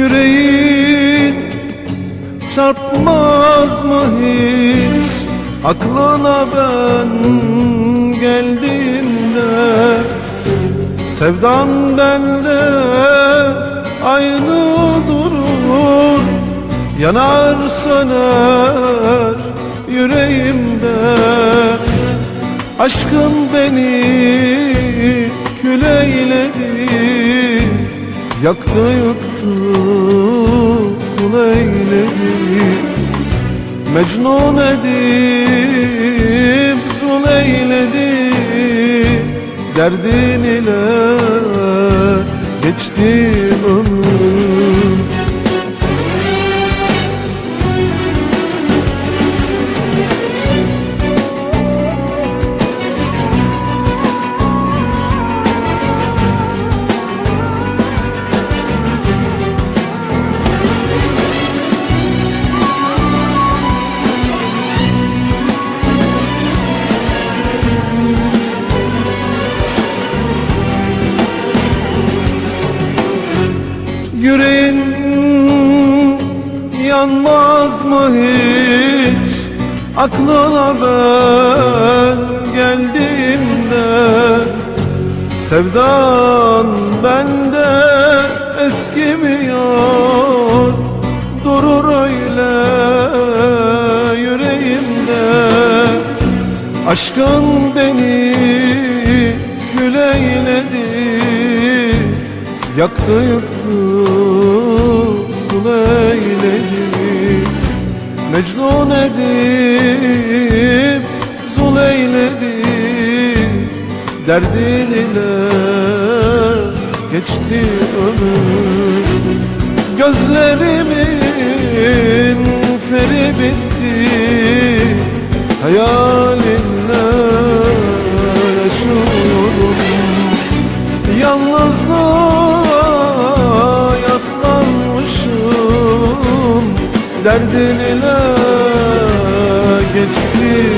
Yüreğin çarpmaz mı hiç? Aklına ben geldiğimde Sevdan bende aynı durur. Yanar söner yüreğimde. Aşkın beni kül eyledi Yaktı yıktı kul eyledi Mecnun edip zul eyledi Derdin ile geçti ömrüm Yüreğin yanmaz mı hiç? Aklına ben geldiğimde Sevdan bende eskimiyor Durur öyle yüreğimde. Aşkın beni kül eyledi Yaktı. yıktı kul eyledi Mecnun edip zul eyledi Derdin ile geçti ömür. Gözlerimin feri bitti Hayalinle Derdin ile geçti